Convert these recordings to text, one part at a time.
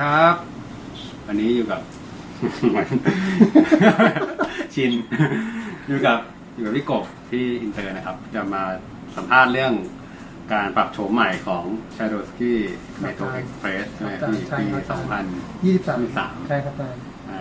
ครับ วันนี้อยู่กับ ชิน อยู่กับอยู่กับพี่กบที่อินเตอร์นะครับ จะมาสัมภาษณ์เรื่องการปรับโฉมใหม่ของ s h a d o w s k y Metro Express ใช่ไหมพี่ใช่ปีครับ2000ยี่สิบสาม23ใช่ครับอาจารย์ใช่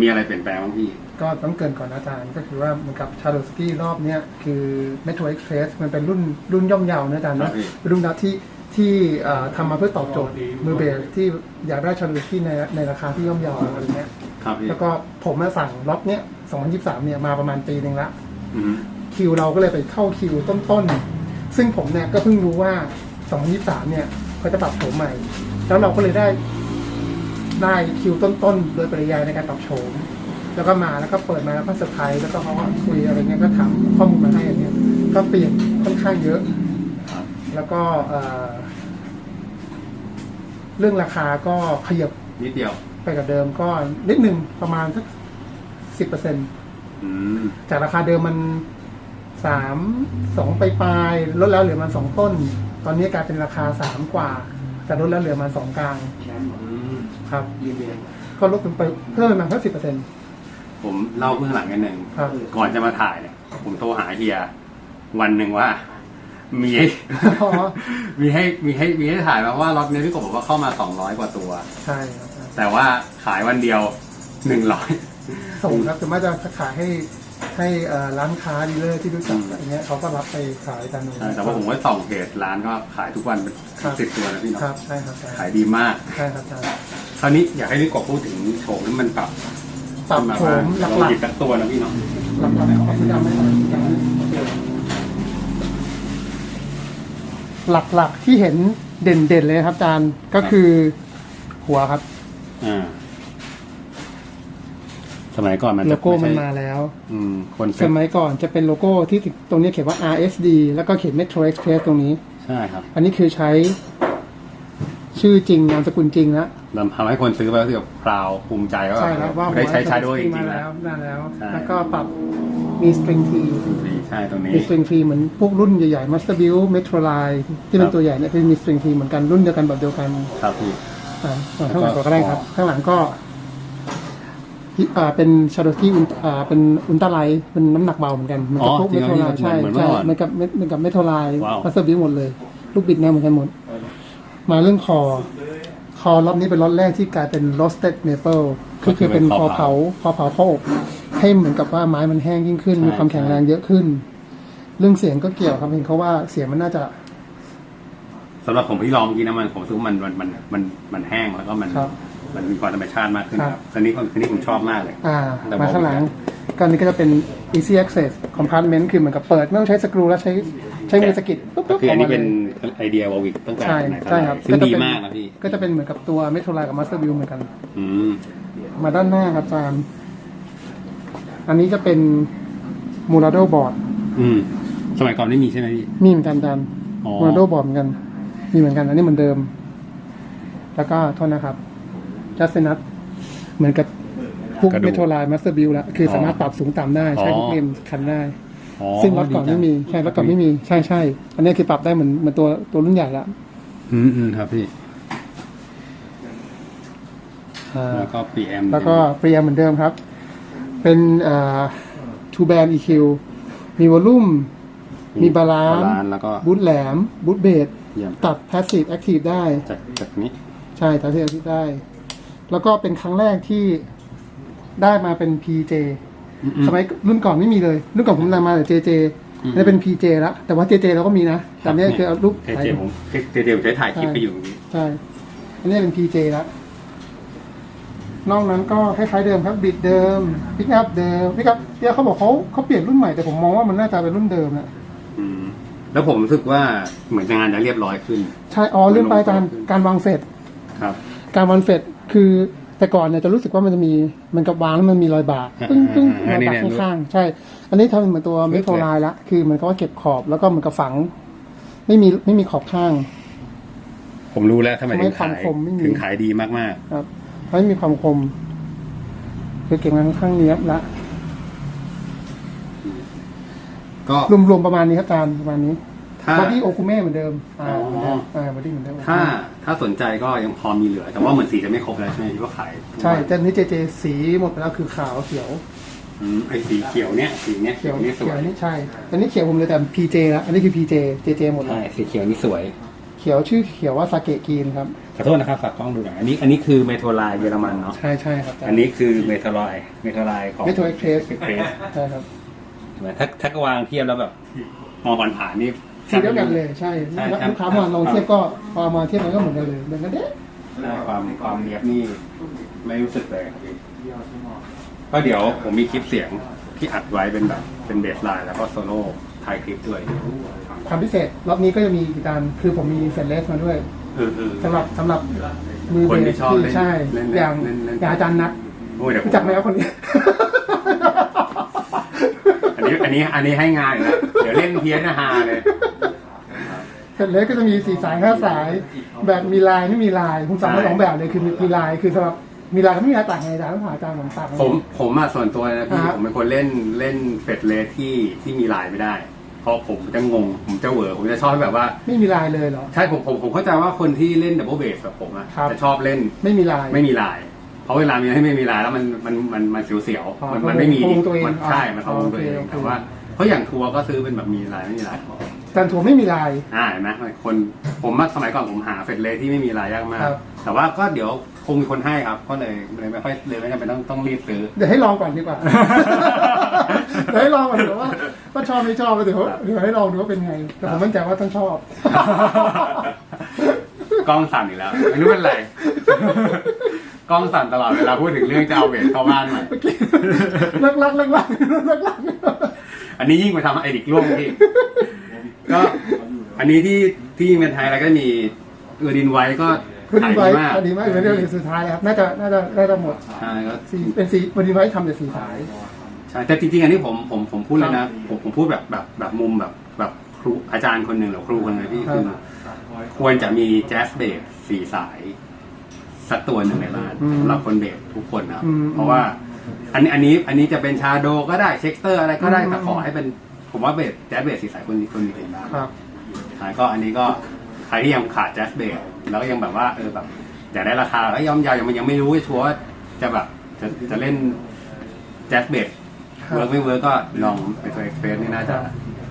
มีอะไรเปลี่ยนแปลงบ้างพี่ ก็ต้องเกรินก่อนนะอาจารย์ก็คือว่าเหมือนกับชาโดสกี้รอบเนี้ยคือ Metro Express มันเป็นรุ่นรุ่นย่อมเยาวนะอาจารย์ครันะบพี่ เป็นรุ่นนัดที่ ที่เอ่อทำมาเพื่อตอบโจทย์มือเบสที่อยากได้ชาโดสกี้ในในราคาที่ย่อมเยาวอะไรเงี้ยครับพี่แล้วก็ผมมาสั่งล็อตเนี้ย2023 เนี่ยมาประมาณปีหนึ่งละอืมคิวเราก็เลยไปเข้าคิวต้นๆ ซึ่งผมเนี่ยก็เพิ่งรู้ว่า 2023 เนี่ยเขาจะปรับโฉมใหม่ แล้วเราก็เลยได้ได้คิวต้นๆ โดยปริยายในการปรับโฉมแล้วก็มาแล้วก็เปิดมาแล้วก็เซอร์ไพรส์แล้วก็เขาก็คุยอะไรเงี้ยก็ถามข้อมูลมาให้อย่างเงี้ยก็เปลี่ยนค่อนข้างเยอะครับ แล้วก็เอ่อเรื่องราคาก็ขยับนิดเดียว ไปกับเดิมก็นิดหนึ่งประมาณสักสิบเปอร์เซ็นต์อืมจากราคาเดิมมันสามสองปลายๆลดแล้วเหลือมันสองต้น ตอนนี้กลายเป็นราคาสามกว่า แต่ลดแล้วเหลือมันสองกลางอืมครับก็ลดไปเพิ่มประมาณแค่สิบเปอร์เซ็นต์ผมเล่าเบื้องหลังกันหนึ่งครับก่อนจะมาถ่ายเนี่ยผมโทรหาเฮียวันหนึ่งว่า มีให้อ๋อมีให้มีให้มีให้ถ่ายมาว่าล็อตเนี้ยพี่กบบอกว่าเข้ามาสองร้อยกว่าตัว ใช่ครับแต่ว่าขายวันเดียวหนึ่งร้อยส่งครับแต่ว่าจะขายให้ให้เอ่อร้านค้าดีลเลอร์ที่รู้จักอะไรเงี้ยเขาก็รับไปขายกันใช่แต่ว่าผมก็ส่องเพจร้านก็ขายทุกวันเป็นครับ สิบตัวนะพี่ครัเนาะบใช่ครับใช่ขายดีมาก ใช่ครับใช่คราวนี้อยากให้พี่กบพูดถึงโฉมที่มันปรับปรับโฉมหเราลักหยิบสักตัวนะพี่เนาะๆหลักๆของสีดำไหม หลักๆที่เห็นเด่นๆเลยครับอาจารย์ก็คือหัวครับอ่าสมัยก่อนมันโลจะโก้มันไใช่มาแล้ว อืมคนสเซ็ตมัยก่อนจะเป็นโลโก้ที่ตรงนี้เขียนว่า RSD แล้วก็เขียน Metro Express ตรงนี้ ใช่ครับ อันนี้คือใช้ ชื่อจริงนามสกุลจริงแล้วเราทำให้คนซื้อไปรู้สึกพราวภูมิใจว่าใช่แล้วว่าได้ใช้ใช้ด้วยจมาริงๆแล้แล้ววได้แล้วใช่แล้วก็ปรับ มี string T ใช่ตรงนี้มี string T เหมือนพวกรุ่นใหญ่ๆ Master Build Metro Line ที่เป็ครันบตัวใหญ่เนี่ยเป็นมี string T เหมือนกันรุ่นเดียวกันแบบเดียวกันครับพี่อ่าอ่าข้างหลังแล้วก็ก็ได้ครับ ข้างหลังก็ที่อ่าเป็น Shadow ที่อ่าเป็นอุลตร้าไลท์เป็นน้ำหนักเบาเหมือนกันเหมือนกับพวกจริง Metro เหรอ Line ใช่เหมือนใช่เมื่อก่อนเหมือนกับเหมือนกับ Metro Line ว้าว Master Build หมดเลย ลูกบิดแนวเหมือนกันหมด มาเรื่องคอ คอรอบนี้เป็นรอบแรกที่กลายเป็น roasted maple คือคือเป็นคอเผาคอเผาข้ออบให้เหมือนกับว่าไม้มันแห้งยิ่งขึ้น มีความแข็งแรงเยอะขึ้น เรื่องเสียงก็เกี่ยวครับเห็นเขาว่าเสียงมันน่าจะสำหรับผมที่ลองเมื่อกี้นะมันผมรู้สึกว่ามันมันมันมันมันแห้งแล้วก็มันครับมันมีความธรรมชาติมากขึ้นครับครับตอนนี้ผมตอนนี้ผมชอบมากเลย อ่าแต่มาข้างหลังก็อันนี้ก็จะเป็น easy access compartment คือเหมือนกับเปิด ไม่ต้องใช้สกรูแล้วใช้ใช้มือสะกิดปุ๊บก็ปุ๊บคืออันนี้กมาเป็นลยไอเดียวอวิกตั้งแต่ใช่ไหนแต่ใช่ไรครับซึ่งก็จะดีเป็นมากนะพี่ ก็จะเป็นเหมือนกับตัว metro line กับ master view เหมือนกัน อืม มาด้านหน้าครับอาจารย์ อันนี้จะเป็น Murado board อืม สมัยก่อนไม่มีใช่ไหมพี่มีเหมือนกันอาจารย์อ๋อ Murado board เหมือนกัน มีเหมือนกัน อันนี้เหมือนเดิม แล้วก็โทษนะครับ just enough เหมือนกับพวกกระดูก metro line master view แล้วคือออสามารถปรับสูงต่ำได้ใช้อ๋อพวกเลนคันได้ อ๋อซึ่งรถก่อนดีจัไม่งมีใช่รถก่อนไม่มีใช่ใช่อันนี้คือปรับได้เหมือนเหมือนตัวตัวรุ่นใหญ่ละ อืมอืมครับพี่อ่า แล้วก็ PM แล้วก็เปรียเหมือนเดิมครับ เป็นอ่า two band EQ มีวอลลุ่ม มีบาลานซ์ซ์แล้วก็บูทแหลมบูทเบสเยี่ยมตัด passive active ได้ จากจากนี้ ใช่ตัด passive active ได้ แล้วก็เป็นครั้งแรกที่ได้มาเป็น PJ อืมอืมสมัยรุ่นก่อนไม่มีเลย รุ่นก่อนผมนำมาแต่ JJ อืมนี่เป็น PJ แล้วแต่ว่า JJ เราก็มีนะแต่อันนี้คือเอารูปเจเจผมเจเจผมใช้ถ่ายคลิปไปอยู่ตรงนี้ใช่ อันนี้เป็น PJ แล้ว นอกนั้นก็คล้ายๆเดิมครับบิดเดิมพิกอัพเดิมพิกอัพเนี่ยเขาบอกเขาเขาเปลี่ยนรุ่นใหม่แต่ผมมองว่ามันน่าจะเป็นรุ่นเดิมนะอืมแล้วผมรู้สึกว่าเหมือนจะงานจะเรียบร้อยขึ้น ใช่อ๋อเรื่องไปการการวางเฟดครับ การวางเฟดคือแต่ก่อนเนี่ยจะรู้สึกว่ามันจะมีมันกับวางแล้วมันมีรอยบากอ่าปึ้งปึ้งอ่ารอยนี่บากเนี่ยข้างๆใช่ อันนี้ทำเหมือนตัวลึเมกโทรเลยไลน์ละคือเหมันก็ว่าเก็บขอบแล้วก็เหมือนกับฝัง ไม่มีไม่มีขอบข้าง ผมรู้แล้วทำไมถึงขายทำไมความคมไม่มีถึงขายดีมากครับ ไม่มีความคม คือเก็บงานค่อนข้างเนี้ยบละๆก็รวมๆประมาณนี้ครับอาจารย์ประมาณนี้ถ้า บอดี้โอคุเม่เหมือนเดิม อ่าอ๋อ เหมือนเดิมอ่าบอดี้เหมือนเดิมถ้าถ้าสนใจก็ยังพอมีเหลือ แต่ว่าเหมือนสีจะไม่ครบแล้วใช่ไหมที่ว่าขายใช่แต่อันนี้เจเจสีหมดไปแล้วคือขาวเขียว อืมไอ้สีเขียวเนี่ยสีเนี้ยเขียวนี่สเขีวยวยนี่ใช่อันนี้เขียวผมเลยแต่ PJ แล้วอันนี้คือ PJ JJ หมดเลใช่ยสีเขียวนี่สวย เขียวชื่อเขียวว่าซาเกะกีนครับ ขอโทษนะครับฝากกล้องดูหน่อยอันนี้อันนี้คือเมโทรไลน์เยอรมันเนาะใช่ใช่ครับอันนี้คือเมโทรไลน์เมโทรไลน์ของ Metro Express เอ็กเพรสใช่ครับถ้าถ้าวางเทียบแล้วแบบมองผ่านผ่านๆนี่ สีเดียวกันเลยใช่ใช่ครับ ลูกค้ามาลองเทียบก็พอมาเทียบกันก็เหมือนกันเลยเหมือนกันเด้ใช่ความความเนียบนี่ไม่รู้สึกเลยครับพี่ก็เดี๋ยวผมมีคลิปเสียงที่อัดไว้เป็นแบบเป็นเบสไลน์แล้วก็โซโล่ถ่ายคลิปด้วย ความพิเศษรอบนี้ก็จะมีกีตาร์คือผมมีเซนเลสมาด้วยเออเออ สำหรับสำหรับมือคนเบที่สชอบที่เล่นใช่เล่นเล่นอย่างเล่นเล่น อย่างอาจารย์นัทโอ้ยเดี๋ยวผมรู้จักไหมครับคนนี้ อันนี้อันนี้อันนี้ให้งานอยู่แล้วเดี๋ยวเล่นเพี้ยนนะฮาเลย เสร็จแล้วก็จะมีสี่สายห้าสาย แบบมีลายไม่มีลายผมสั่งมาสองแบบเลยคือมีมีลายคือสำหรับมีลายก็ไม่มีลายต่างไงอาจารย์ต้องหาอาจารย์ผมต่างกันผมผมอะส่วนตัวนะพี่อ่า ผมเป็นคนเล่นเล่นเฟดเลสที่ที่มีลายไม่ได้ เพราะผมจะงง ผมจะเหวอผมจะชอบแบบว่า ไม่มีลายเลยเหรอ ใช่ผมผมผมเข้าใจว่าคนที่เล่นดับเบิลเบสแบบผมอะครับ จะชอบเล่นไม่มีลาย ไม่มีลาย เพราะเวลามีให้ไม่มีลายแล้วมันมันมันมันเสียวอ๋อๆมันมันไม่มีพะวงตัวเองมันใช่อ๋อมันพะวงตัวเองโอเคโอเค แต่ว่าเพราะอย่างทัวร์ก็ซื้อเป็นแบบมีลายไม่มีลายอาจารย์ถั่วไม่มีลาย อ่าเห็นไหมคนผมอะสมัยก่อนผมหาเฟดเลสที่ไม่มีลายยากมาก ครับ แต่ว่าก็เดี๋ยว คงมีคนให้ครับ ก็เลยเลยไม่ค่อยเลยไม่จำเป็นต้องต้องรีบซื้อ เดี๋ยวให้ลองก่อนดีกว่า เดี๋ยวให้ลองก่อนเดี๋ยวว่าว่าชอบไม่ชอบเดี๋ยวเดี๋ยวให้ลองดูว่าเป็นไง แต่ผมมั่นใจว่าต้องชอบ กล้องสั่นอีกแล้วไม่รู้เป็นไร กล้องสั่นตลอดเวลาพูดถึงเรื่องจะเอาเวทเข้าบ้านใหม่ลักลักลักลักลักลักอันนี้ยิ่งไปทำไอดิกร่วงพี่ก็อันนี้ที่ที่เมืองไทยแล้วก็มีเออดินไว้ก็ คือดีขายไว้ดีมากดีมากอยู่ในเรื่องสุดท้ายครับน่าจะน่าจะน่าจะหมดใช่ก็สีเป็นสีบดีไว้ทำแต่สีสายใช่แต่จริงๆอันนี้ผมผมผมพูดเลยนะผมผมพูดแบบแบบแบบมุมแบบแบบครูอาจารย์คนหนึ่งหรือครูคนหนึ่งพี่ครับคือควรจะมีแจ๊สเบสสี่สาย สักตัวหนึ่งในร้านอืมสำหรับคนเบสทุกคนนะครับอืมเพราะว่า อันนี้อันนี้อันนี้จะเป็นชาโดก็ได้เช็คเตอร์อะไรก็ได้อืมแต่ขอให้เป็นผมว่าเบสแจ๊สเบสสี่สายคนนี้คนมีเป็นบ้างครับใช่ก็อันนี้ก็ใครที่ยังขาดแจ๊สเบส แล้วก็ยังแบบว่าเออแบบอยากได้ราคาแล้วย่อมเยาวยังมันยังไม่รู้ชัวร์ว่าจะแบบจะจะเล่นแจ๊สเบสครับเวิร์กไม่เวิร์กก็ลองไปตัวเอ็กเพรสนี่น่าจะ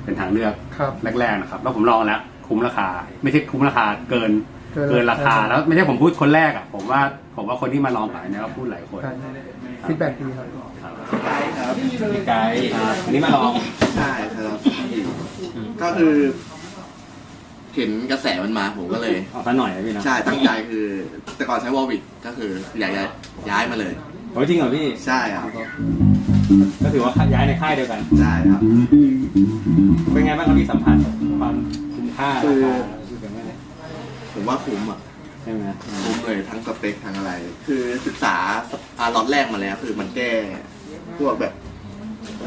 เป็นทางเลือกครับ แรกๆนะครับ แล้วผมลองแล้วคุ้มราคา ไม่ใช่คุ้มราคาเกินเกินเกินราคาใช่แล้วไม่ใช่ผมพูดคนแรกอะผมว่าผมว่าคนที่มาลองขายเนี่ยก็พูดหลายคนใช่ฟีดแบ็กดีครับครับพี่ไกด์ครับอันนี้มาลองใช่ครับก็คือ เห็นกระแสมันมาผมก็เลยเอาซะหน่อยนะพี่นะใช่ตั้งใจคือ แต่ก่อนใช้วอลวิกก็คืออยากจะย้ายมาเลย โอ้ยจริงเหรอพี่ ใช่ครับก็ถือว่าย้ายในค่ายเดียวกัน ใช่ครับ เป็นไงบ้างครับพี่สัมผัสความคุ้มค่าคืราอคารู้สึกว่าไงผมว่าคุ้มอะใช่ไหมคุ้มเลยทั้งสเปคทั้งอะไร คือศึกษาอาล็อตแรกมาแล้ว คือมันแก้พวกแบบ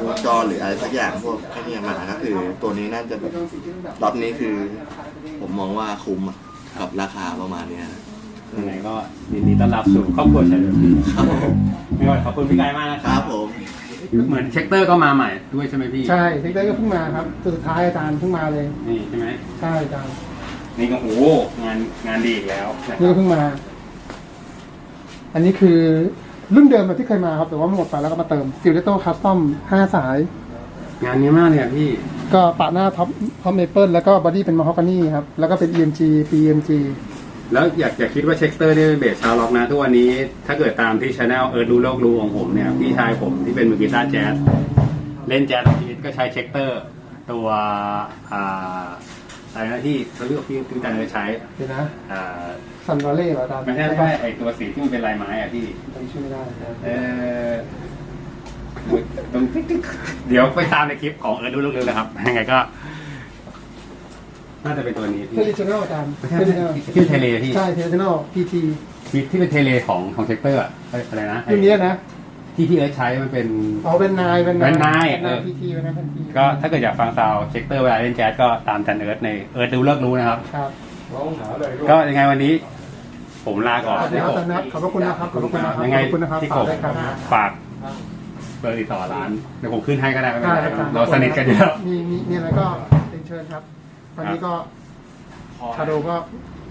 วงจรหรืออะไรสักอย่างพวกแค่นี้มาก็คือตัวนี้น่าจะแบบล็อตนี้คือ ผมมองว่าคุ้มอะกับราคาประมาณเนี้ยยังไงก็ยินดีต้อนรับสู่ครอบครัวชัยเลยครับผมไม่ว่าขอบคุณพี่ไกด์มากนะคครัรับบผม เหมือนเช็คเตอร์ก็มาใหม่ด้วยใช่ไหมพี่ใช่เทคได้ก็เพิ่งมาครับตัวสุดท้ายอาจารย์เพิ่งมาเลย นี่ใช่ไหมใช่อาจารย์นี่ก็โอ้โหงานงานดีอีกแล้วนะคนี่รัก็บเพิ่งมา อันนี้คือ รุ่นเดิมแบบที่เคยมาครับแต่ว่าหมดไปแล้วก็มาเติม Stiletto Custom 5สาย งานนี้มากเลยอะพี่ ก็ปะหน้าท็อปท็อปเมเปิลแล้วก็บอดี้เป็นม a ฮอกานี่ครับ แล้วก็เป็น EMG PMG แล้วอยากอยากคิดว่าเช็คเตอร์นี่เป็นเบสชาวล็อกนะทุกวันนี้ ถ้าเกิดตามที่ช anel เออดูโลกรู้ของผมเนี่ย พี่ชายผมที่เป็นมือกีตาร์แจ๊สเล่นแจ๊สทีก็ใช้เช็คเตอร์ ตัวอ่า อะไรนะที่เขาเรียกว่าพี่พี่จันเลยใช้เดี๋ยวนะอ่าซันวาเล่เหรออาจารย์ไม่ใช่ไม่ใช่ไอตัวสีที่มันเป็นลายไม้อะพี่จำชื่อไม่ได้อาจารย์เออตรงติ๊กติ๊กเดี๋ยวไปตามในคลิปของเออดูโลกรู้นะครับยังไงก็น่าจะเป็นตัวนี้เทพี่เลชแนลอาจารย์ไม่ใช่ที่เทเลพี่ใช่เทเลชแนล PT ที่ที่เป็นเทเลของของเช็คเตอร์อะเอ้ยอะไรนะไอ้รุ่นนี้นะ ที่พี่เอิร์ธใช้มันเป็น อ๋อเป็นนายเป็นเป็นนายเป็นนายเออ PT เป็นนายเป็น PT ก็ถ้าเกิดอยากฟังซาวเช็คเตอร์เวลาเล่นแจ๊สก็ตามจันเอิร์ธในเอิร์ธดูเลิกรู้นะครับ ครับก็ยังไงวันนี้ ผมลาก่อนขอบคุณครับอาจารย์นัทขอบพระคุณนะครับขอบพระคุณนะครับยังไงขอบคุณนะครับพี่ฝากกบด้วยครับฝากเบอร์ติดต่อร้านเดี๋ยวผมขึ้นให้ก็ได้ไม่เป็นได้ไรครับเราสนิทกันอยู่แล้ว มีมีมีอะไรก็เรียนเชิญครับตอนนี้ก็ชาโดก็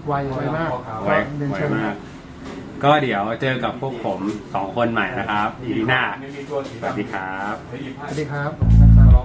ไวไวมากไวก็เรียนไวเชิญมาก ก็เดี๋ยวเจอกับพวกผมสองคนใหม่นะครับ อีพีหน้า สวัสดีครับ สวัสดีครับนะครับ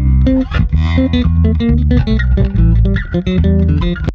できたんじゃないかん。